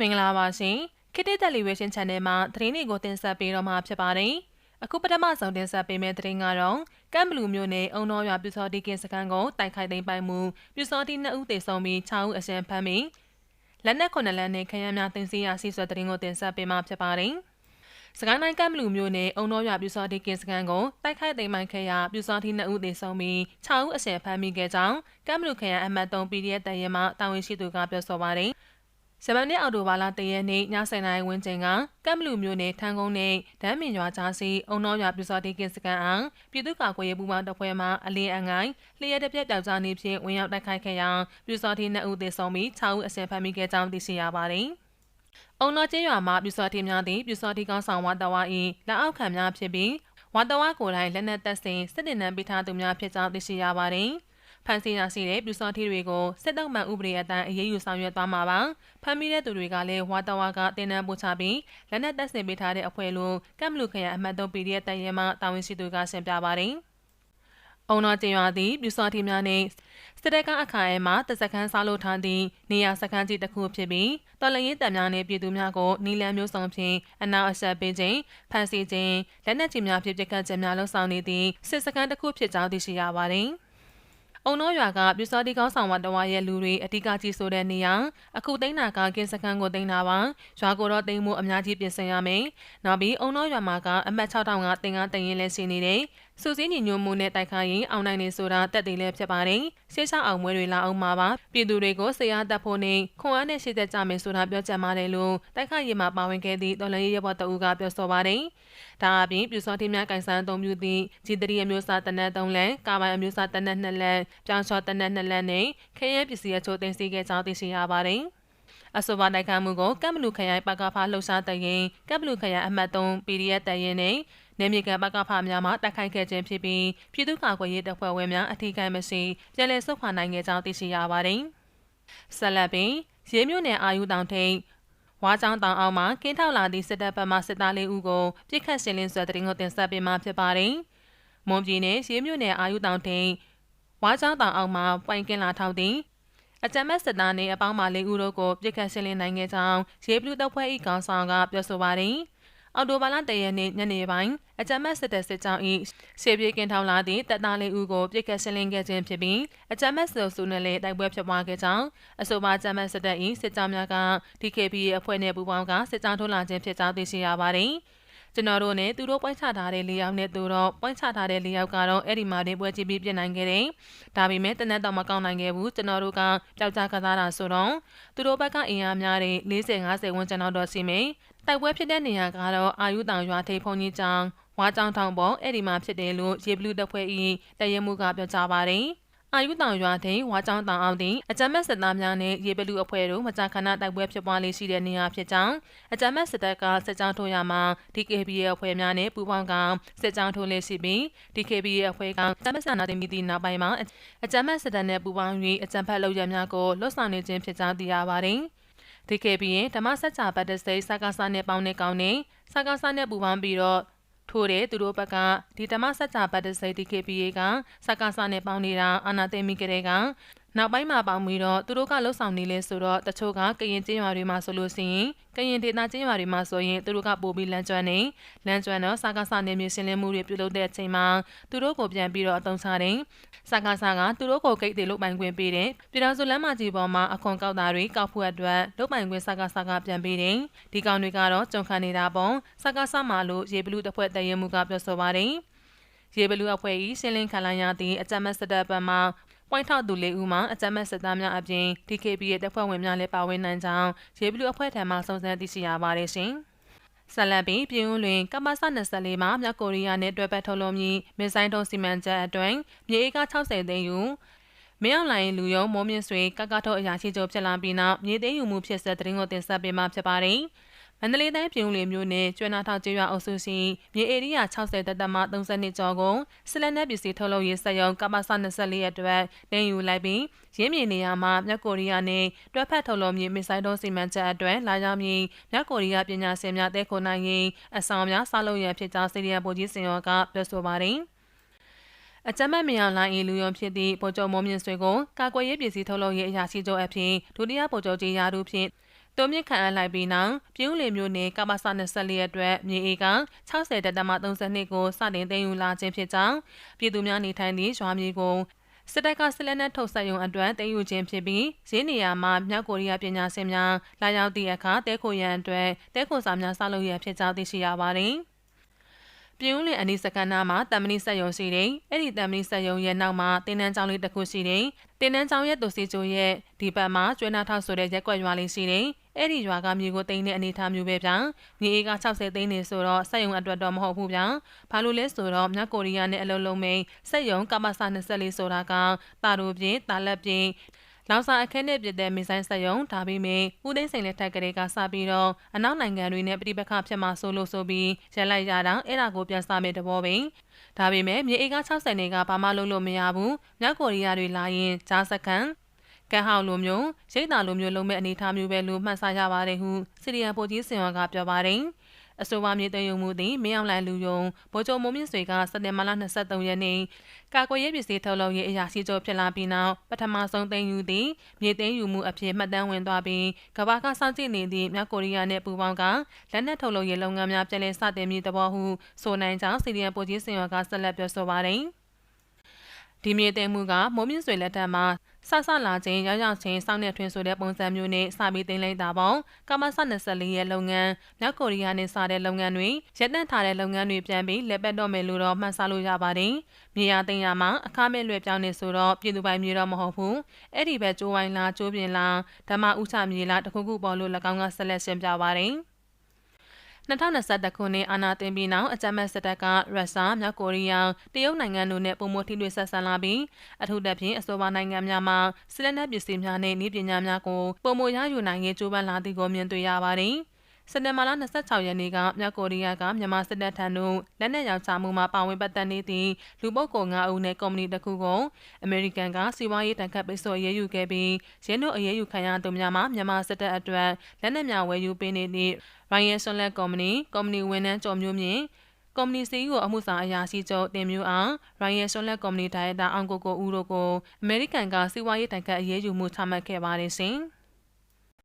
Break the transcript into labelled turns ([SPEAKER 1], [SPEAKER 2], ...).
[SPEAKER 1] မင်္ဂလာပါရှင်ခေတ်တက်လီဝေးရှင်း channel မှာသတင်းတွေကိုတင်ဆက်ပေးတော့မှာဖြစ်ပါတယ်အခုပထမဆုံးတင်ဆက်ပေးမယ့်သတင်းကတော့ကမ်ဘလူမျိုးနယ်အုံတော်ရွာပြူစောတိကင်းစခန်းကိုတိုက်ခိုက်သိမ်းပိုက်မှုပြူစောတိ2ဦးသေဆုံးပြီး6ဦးအရှမ်းဖမ်းပြီးလက်နက်ခုနှစ်လက်နဲ့ခရမ်းများတင်စီရဆီဆွဲသတင်းကိုတင်ဆက်ပေးမှာဖြစ်ပါတယ်စကိုင်းတိုင်းကမ်ဘလူမျိုးနယ်အုံတော်ရွာပြူစောတိကင်းစခန်းကိုတိုက်ခိုက်သိမ်းပိုက်ခဲ့ရာပြူစောတိ2ဦးသေဆုံးပြီး6ဦးအရှမ်းဖမ်းမိခဲ့ကြောင်းကမ်ဘလူခရိုင်အမှတ်3 PDF တရဲမှတာဝန်ရှိသူကပြောဆိုပါတယ်။ ဇမန်နှစ်အော်တိုဘာလတရက်နေ့ည7:00နာရီဝန်းကျင်ကကမ်ဘလူမြို့နယ်ထန်းကုန်းနယ်ဒမ်းမင်ရွာကြားစီအုံတော်ရွာပြူစောတိကင်စကန်အောင်ပြည်သူ့ကာကွယ်ရေးပူးပေါင်းတပ်ဖွဲ့မှအလင်းအငိုင်းလျှက်တစ်ပြက်ပြောက်ကြားနေဖြင့်ဝင်ရောက်တိုက်ခိုက်ခဲ့ရာပြူစောတိ2ဦးသေဆုံးပြီး6ဦးအဆင်ဖမ်းမိခဲ့ကြောင်းသိရှိရပါတယ်။အုံတော်ကျေးရွာမှာပြူစောတိများသည့်ပြူစောတိကောင်းဆောင်ဝါတဝါ၏လက်အောက်ခံများဖြစ်ပြီးဝါတဝါကိုယ်တိုင်လက်နက်တပ်ဆင်စစ်တင်နှံပေးထားသူများဖြစ်ကြောင်းသိရှိရပါတယ်။ ဖမ်းဆီးရရှိတဲ့ပြူစောထီတွေကိုစစ်တောက်မှန်ဥပဒေအတိုင်းအရေးယူဆောင်ရွက်သွားမှာပါဖမ်းမိတဲ့သူတွေကလည်းဝါတဝါကတင်နန်းပို့ချပြီးလက်နက်တပ်ဆင်ပေးထားတဲ့အဖွဲ့လိုကမ်ဘလူခရိုင်အမှတ်3 PDF တရဲမှတာဝန်ရှိသူကရှင်းပြပါတယ်အုံတော်တင်ရွာသည့်ပြူစောထီများနှင့်စစ်တပ်ကအခါရဲမှတစခန်းစားလို့ထားသည့်နေရာစခန်းကြီးတစ်ခုဖြစ်ပြီးတော်လရင်တံများနှင့်ပြည်သူများကိုနီလန်မျိုးစုံဖြင့်အနာအဆက်ပေးခြင်းဖမ်းဆီးခြင်းလက်နက်ကြီးများဖြင့်ပစ်ခတ်ခြင်းများလှုံ့ဆော်နေသည့်စစ်စခန်းတစ်ခုဖြစ်ကြောင်းသိရှိရပါသည်။ အုံနောရွာကပြူစောတိကောင်းဆောင်ဝတဝါရဲ့လူတွေအဓိကကြီးဆိုတဲ့နေရာအခုသိန်းနာကကင်းစခန်းကိုသိန်းနာပါရွာကိုတော့သိန်းမှုအများကြီးပြင်ဆင်ရမယ်နောက်ပြီးအုံနောရွာမှာကအမတ်6000ကတင်ကားတင်ရင်လဲရှိနေတယ် စူးစီးညီညွတ်မှုနဲ့တိုက်ခိုက်ရင်အောင်နိုင်နေဆိုတာတက်သေးလဲဖြစ်ပါတယ်ရှေ့ဆောင်အောင်မွေးတွေလာအောင်မှာပါပြည်သူတွေကိုဆရာတက်ဖို့နဲ့ခွန်အားနဲ့ရှေ့သက်ကြမယ်ဆိုတာပြောကြမှာတယ်လို့တိုက်ခိုက်ရေးမှာပါဝင်ခဲ့သည့်တော်လန်ရေးရဘော်တအူးကပြောဆိုပါတယ်ဒါအပြင်ပြူစောတိများကန်ဆန်းအုံပြုသည့်ဂျီတရီအမျိုးအစားတနက်3လန်ကာပိုင်အမျိုးအစားတနက်2လန်ပြောင်းချောတနက်2လန်နဲ့ခရဲပစ္စည်းအချို့တင်စီခဲ့ကြောင်းသိရှိရပါတယ်အဆိုပါတိုက်ခိုက်မှုကိုကမ်ဘလူခရိုင်ပကဖာလှုပ်ရှားတရင်ကမ်ဘလူခရိုင်အမှတ်3 PDF တရင်နဲ့ နေမြေကန်ပကဖာများမှတိုက်ခိုက်ခဲ့ခြင်းဖြစ်ပြီးပြည်သူ့ကာကွယ်ရေးတပ်ဖွဲ့ဝင်များအထူးကိမရှိပြည်လဲဆုတ်ခွာနိုင်ခဲ့ကြောင်းသိရှိရပါတယ်။ဆက်လက်ပြီးရေးမြို့နယ်အာယူတောင်ထိပ်ဝါချောင်းတောင်အောင်မှာကင်းထောက်လာသည့်စစ်တပ်ဘက်မှစစ်သားလေးဦးကိုပြစ်ခတ်ရှင်းလင်းဆွဲတဲ့တင်ကိုတင်ဆက်ပေးမှဖြစ်ပါတယ်။မွန်ပြည်နယ်ရေးမြို့နယ်အာယူတောင်ထိပ်ဝါချောင်းတောင်အောင်မှာပွိုင်ကင်းလာထောက်သည့်အကြမ်းမဲ့စစ်သားနှင့်အပေါင်းပါလေးဦးတို့ကိုပြစ်ခတ်ရှင်းလင်းနိုင်ခဲ့ကြောင်းရေဘလူးတပ်ဖွဲ့၏ခေါင်းဆောင်ကပြောဆိုပါတယ်။ အော်တိုဘာလတရက်နေ့ညနေပိုင်းအကြမ်းဖက်စစ်တပ်စစ်ကြောင်း၏ရှေ့ပြေးကင်းထောင်လာသည့်တပ်သားလေးဦးကိုပြစ်ခတ်ရှင်းလင်းခဲ့ခြင်းဖြစ်ပြီးအကြမ်းဖက်စစ်စုနဲ့လည်းတိုက်ပွဲဖြစ်ပွားခဲ့ကြောင်းအဆိုပါအကြမ်းဖက်စစ်တပ်၏စစ်ကြောင်းများက DKB ရဲ့အဖွဲ့နဲ့ပူးပေါင်းကစစ်ကြောင်းထိုးလာခြင်းဖြစ်ကြောင်းသိရှိရပါတယ်။ ကျွန်တော်တို့နဲ့သူတို့ပွိုင်းချထားတဲ့လေးယောက်နဲ့သူတို့ပွိုင်းချထားတဲ့လေးယောက်ကတော့အဲ့ဒီမှာတင်ပွဲကြည့်ပြီးပြင်နိုင်ခဲ့တယ်။ဒါပေမဲ့တနက်တော့မကောင်းနိုင်ခဲ့ဘူးကျွန်တော်တို့ကပျောက်ကြားကစားတာဆိုတော့သူတို့ဘက်ကအင်အားများတဲ့40 50ဝန်းကျင်တော့ရှိမယ်တိုက်ပွဲဖြစ်တဲ့နေရာကတော့အာယုတောင်ရွာထိပ်ဖုန်ကြီးကျောင်းဝါကျောင်းထောင်ပေါ်အဲ့ဒီမှာဖြစ်တယ်လို့ရေဘလူးတပ်ဖွဲ့၏တရဲမှုကပြောကြားပါတယ် အာယုတောင်ရွာထိန်ဝါကျောင်းတောင်အောင်တင်အကြမ်းမဲ့စစ်သားများနဲ့ရေဘလူအဖွဲ့တို့မကြာခဏတိုက်ပွဲဖြစ်ပွားလေးရှိတဲ့နေရာဖြစ်ကြောင်းအကြမ်းမဲ့စစ်တပ်ကစစ်ကြောင်းထိုးရမှာ DKB ရဲ့အဖွဲ့များနဲ့ပူးပေါင်းကစစ်ကြောင်းထိုးလေးရှိပြီး DKB ရဲ့အဖွဲ့ကအကြမ်းမဲ့ဆန္ဒတင်မိသည့်နောက်ပိုင်းမှာအကြမ်းမဲ့စစ်တပ်နဲ့ပူးပေါင်း၍အကြမ်းဖက်လုပ်ရများကိုလွတ်ဆောင်နေခြင်းဖြစ်ကြောင်းသိရပါတယ်။ DKB ရဲ့ဓမ္မစကြာဘတ်တစိစကားစားနဲ့ပေါင်းတဲ့ကောင်းနဲ့စကားစားနဲ့ပူပေါင်းပြီးတော့ ထို့တဲ့သူတို့ဘက်ကဒီဓမ္မစကြာဘတ်တစိ DKBA ကစကားစားနဲ့ပေါင်းနေတာအာနာသိမိကြတဲ့က နောက်ပိုင်းမှာပေါင်းပြီးတော့သူတို့ကလှုပ်ဆောင်နေလဲဆိုတော့တချို့ကကရင်ကျင်းရွာတွေမှာဆိုလို့ရှိရင်ကရင်ဒေသကျင်းရွာတွေမှာဆိုရင်သူတို့ကပို့ပြီးလမ်းကျွမ်းနေလမ်းကျွမ်းတော့စာကားစာနယ်မြေရှင်းလင်းမှုတွေပြုလုပ်တဲ့အချိန်မှာသူတို့ကိုပြန်ပြီးတော့အသုံးချတယ်စာကားစာကသူတို့ကိုဂိတ်တွေလုတ်ပိုင်ခွင့်ပေးတယ်ပြည်တော်စုလမ်းမကြီးပေါ်မှာအခွန်ကောက်တာတွေကောက်ဖို့အတွက်လုတ်ပိုင်ခွင့်စာကားစာကပြန်ပေးတယ်ဒီကောင်တွေကတော့ကြုံခံနေတာပေါ့စာကားစာမှာလို့ရေဘလူးတစ်ဖွဲ့တရဲမှုကပြောဆိုပါတယ်ရေဘလူးအဖွဲ့၏ရှင်းလင်းခံလိုက်ရသည့်အကြမ်းမဲ့စစ်တပ်ဘက်မှ ပွိုင်းထောက်သူလေးဦးမှာအကြမ်းမဲ့စစ်သားများအပြင် DKB ရဲ့တပ်ဖွဲ့ဝင်များလည်းပါဝင်နိုင်ကြောင်းရေဘလူအဖွဲ့ထံမှစုံစမ်းသိရှိရပါတယ်ရှင်။ဆလန်ပီပြည်ဦးလွင်ကမ္ဘာစ24မှာမြောက်ကိုရီးယားနဲ့တွဲပတ်ထုတ်လုပ်မည်မစ်ဆိုင်တုံးစီမံချက်အတွင်းမြေဧက60သိန်းယူမင်းအောင်လိုင်းလူယုံမိုးမြင့်ဆွေကကထောအရာရှိချုပ်ဖြစ်လာပြီးနောက်မြေသိမ်းယူမှုဖြစ်ဆက်သတင်းကိုတင်ဆက်ပေးမှာဖြစ်ပါတယ်။ န္တလေးတိုင်းပြည်ဦးလီမျိုးနဲ့ကျွမ်းနာထောက်ကျေးရွာအုပ်စုရှိမြေဧရိယာ60တသက်မှ32ကျော်ကိုစလန်နက်ပစ္စည်းထုတ်လုပ်ရေးစက်ရုံကမ္ဘာစ24ရက်အတွက်တင်ယူလိုက်ပြီးရင်းမြေနေရာမှာမြောက်ကိုရီးယားနဲ့တွဲဖက်ထုတ်လုပ်မြေမစ်ဆိုင်းဒုံးစီမံချက်အတွက်လာရောက်မည်မြောက်ကိုရီးယားပညာရှင်များတဲခုနိုင်ရင်အဆောင်များဆောက်လုပ်ရန်ဖြစ်ကြောင်းစီရီယာဗိုလ်ကြီးစင်ရောကပြောဆိုပါတယ်အကြမ်းမဲ့မြောင်လိုင်းအေလူယုံဖြစ်သည့်ဗိုလ်ချုပ်မိုးမြင့်ဆွေကိုကာကွယ်ရေးပစ္စည်းထုတ်လုပ်ရေးအရာရှိချုပ်အဖြစ်ဒုတိယဗိုလ်ချုပ်ကြီးရာထူးဖြင့် တိုးမြင့်ခံအပ်လိုက်ပြီးနောက်ပြည်ဦးလေမျိုးနယ်ကမ္ဘာစ24ရက်အတွက်မြေဧက60တက်တမ32ကိုစတင်သိမ်းယူလာခြင်းဖြစ်ကြောင်းပြည်သူများနေထိုင်သည့်ရွာမြေကိုစစ်တပ်ကစစ်လက်နက်ထုတ်ဆက်ရုံအတွက်တည်ယူခြင်းဖြစ်ပြီးဈေးနေရာမှာမြောက်ကိုရီးယားပညာရှင်များလာရောက်သည့်အခါတဲခိုရန်အတွက်တဲခိုစာများဆောက်လုပ်ရဖြစ်ကြောင်းသိရှိရပါတယ်။ပြည်ဦးလင်အနီးစကန်နာမှာတမဏိဆက်ယုံရှိတယ်။အဲ့ဒီတမဏိဆက်ယုံရဲ့နောက်မှာတင်းနှန်းချောင်းလေးတစ်ခုရှိတယ်။တင်းနှန်းချောင်းရဲ့သူစီချိုရဲ့ဒီဘက်မှာကျွဲနာထောက်ဆိုတဲ့ရက်ွက်ရွာလေးရှိတယ်။ အဲ့ဒီရွာကမြေကိုတိန်းတဲ့အနေထားမျိုးပဲဗျာ။မြေအေးက60သိန်းနေဆိုတော့ဆက်ယုံအတွက်တော့မဟုတ်ဘူးဗျာ။ဘာလို့လဲဆိုတော့မြောက်ကိုရီးယားနဲ့အလုံးလုံးမိန်ဆက်ယုံကမ္ဘာစာ24ဆိုတာကတာတို့ပြင်းတာလက်ပြင်းလောင်စာအခက်နဲ့ပြတဲ့မစ်ဆိုင်ဆက်ယုံဒါပေမဲ့ဦးသိန်းစိန်လက်ထက်ကလေးကစပြီးတော့အနောက်နိုင်ငံတွေနဲ့ပြည်ပခဖြစ်မှာဆိုလို့ဆိုပြီးရလိုက်ရတာအဲ့ဒါကိုပြန်စားမဲ့တဘောပင်ဒါပေမဲ့မြေအေက60နေကဘာမှလုပ်လို့မရဘူးမြောက်ကိုရီးယားတွေလာရင်ဂျာစကန် ကန်ဟောက်လိုမျိုးရိတ်တာလိုမျိုးလုံးမဲ့အနေထားမျိုးပဲလို့မှတ်ဆရပါတယ်ဟုစီရီယံပိုကြီးစင်ဝါကပြောပါတယ်။အဆိုပါမြေသိမ်းယူမှုသည်မင်းအောင်လှိုင်လူယုံဗိုလ်ချုပ်မိုးမြင့်ဆွေကစက်တင်ဘာလ23ရက်နေ့ကာကွယ်ရေးပစ္စည်းထုတ်လုပ်ရေးအရာရှိချုပ်ဖြစ်လာပြီးနောက်ပထမဆုံးသိမ်းယူသည့်မြေသိမ်းယူမှုအဖြစ်မှတ်တမ်းဝင်သွားပြီးကမ္ဘာကစောင့်ကြည့်နေသည့်မြောက်ကိုရီးယားနှင့်ပူးပေါင်းကလက်နက်ထုတ်လုပ်ရေးလုပ်ငန်းများပြန်လည်စတင်မည်သဘောဟုဆိုနိုင်ကြောင်းစီရီယံပိုကြီးစင်ရွာကဆက်လက်ပြောဆိုပါသည်ဒီမြေသိမ်းမှုကမိုးမြင့်ဆွေလက်ထက်မှာ ဆဆလာခြင်းရောက်ရောက်ချင်းစောင့်နေထွင်ဆိုတဲ့ပုံစံမျိုးနဲ့စပြီးသိမ်းလိုက်တာပေါ့ကမ္ဘာဆ24ရဲ့လုပ်ငန်းမြောက်ကိုရီးယားနဲ့စတဲ့လုပ်ငန်းတွေရပ်တန့်ထားတဲ့လုပ်ငန်းတွေပြန်ပြီးလက်ပတ်တော့မယ်လို့တော့မှတ်ဆလို့ရပါတယ်မြေယာသိမ်းရမှာအခမဲ့လွယ်ပြောင်းနေဆိုတော့ပြည်သူပိုင်မြေတော့မဟုတ်ဘူးအဲ့ဒီပဲကျိုးဝိုင်းလားကျိုးပြင်လားဓမ္မဥချမြေလားတခုခုပေါ်လို့၎င်းကဆက်လက်ရှင်းပြပါတယ် 2021ခုနှစ်အာဏာသိမ်းပြီးနောက်အကြမ်းဖက်စစ်တပ်ကရုရှား၊မြောက်ကိုရီးယား၊တရုတ်နိုင်ငံတို့နဲ့ပုံမထိတွေ့ဆက်ဆံလာပြီးအထူးသဖြင့်အဆိုပါနိုင်ငံများမှာစစ်လက်နက်ပစ္စည်းများနဲ့နည်းပညာများကိုပုံမရယူနိုင်ရေးကြိုးပမ်းလာသည်ကိုမြင်တွေ့ရပါတယ်။ စက်တင်ဘာလ26ရက်နေ့ကမြောက်ကိုရီးယားကမြန်မာစစ်တပ်ထံသို့လက်နက်ရောင်းချမှုမှာပါဝင်ပတ်သက်နေသည့်လူပုဂ္ဂိုလ်9ဦးနဲ့ကုမ္ပဏီတစ်ခုကိုအမေရိကန်ကစီးပွားရေးတန်ခတ်ပိတ်ဆို့အရေးယူခဲ့ပြီးရင်းတို့အရေးယူခံရသူများမှာမြန်မာစစ်တပ်အတွက်လက်နက်များဝယ်ယူပေးနေသည့် Ryan Solar Company ကုမ္ပဏီဝန်ထမ်းကျော်မျိုးမြင့်ကော်မတီစီကိုအမှုဆောင်အရာရှိချုပ်တင်မျိုးအောင်ရိုင်းယယ်ဆွန်လက်ကော်မတီဒါရိုက်တာအောင်ကိုကိုဦးတို့ကိုအမေရိကန်ကစီးပွားရေးတိုင်ခတ်အရေးယူမှုချမှတ်ခဲ့ပါတယ်ရှင်။